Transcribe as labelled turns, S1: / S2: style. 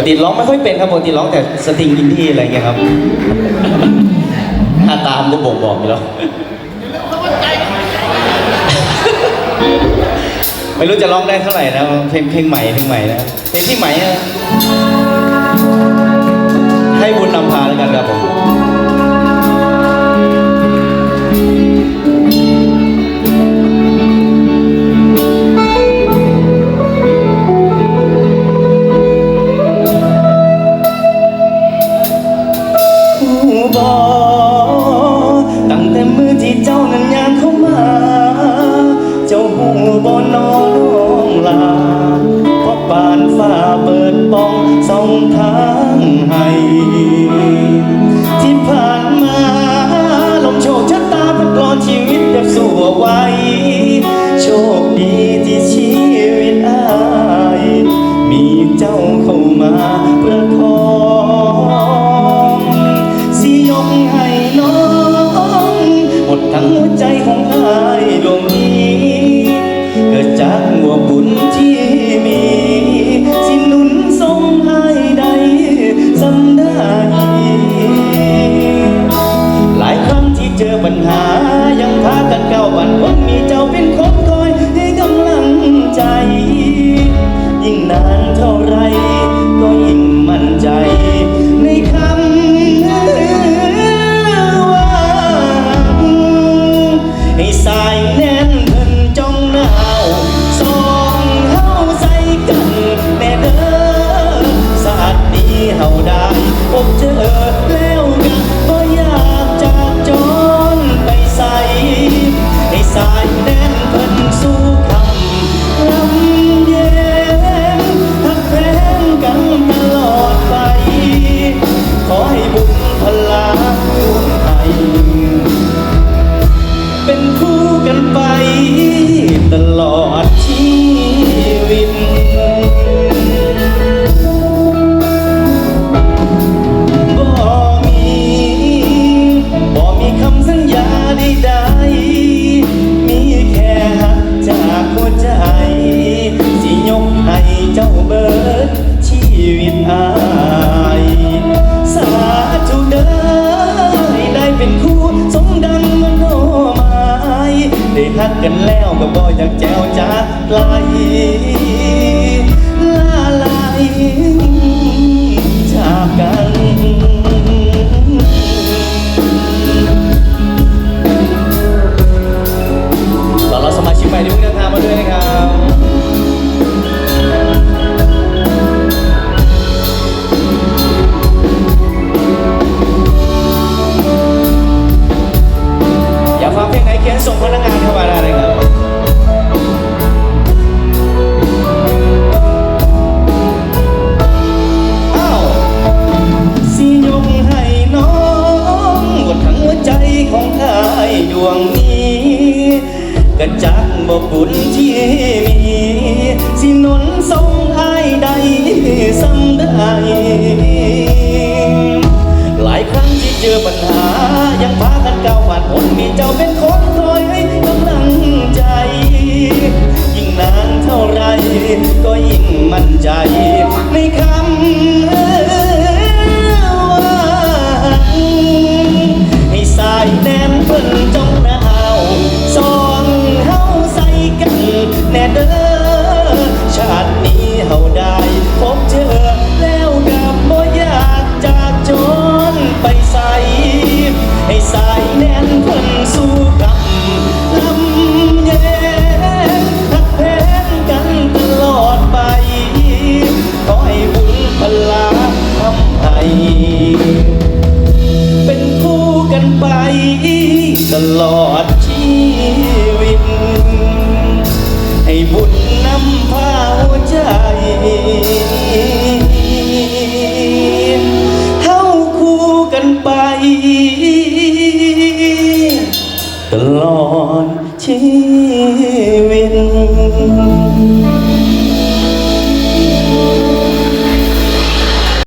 S1: กติร้องไม่ค่อยเป็นครับปกติร้องแต่สตริงอินดี้อะไรเงี้ยครับถ้าตามก็บ่งบอกอยู่แล้วไม่รู้จะร้องได้เท่าไหร่นะเพลงเพลงใหม่เพลงใหม่นะเพลงที่ใหม่นะ เปิดป้องสองทางให้ที่ผ่านมาลมโชคชะตาพัดกลอนชีวิตแบบสู้เอาไว้ โชคดีที่ชีวิตอายมีเจ้าเข้ามาประคองสิยกให้น้องหมดทั้งหัวใจของอายดวงนี้เกิดจากหัวบุญที่ บเจอ กันแล้วก็บ่อยากแจวจากไกล เขียนส่งพนักงานเข้ามาได้เลยครับอ้าวสิยกให้น้องหมดทั้งหัวใจของอายดวงนี้ กระจักบ่บุญที่มี สิหนนทรงอายได้สำได้ หลายครั้งที่เจอปัญหา ยังพากันก้าวผ่านพ้นมีเจ้าเป็นคน ใจในคำันไปตลอดชีวิต ให้บุญนำพาหัวใจเท่าคู่กันไป ตลอดชีวิต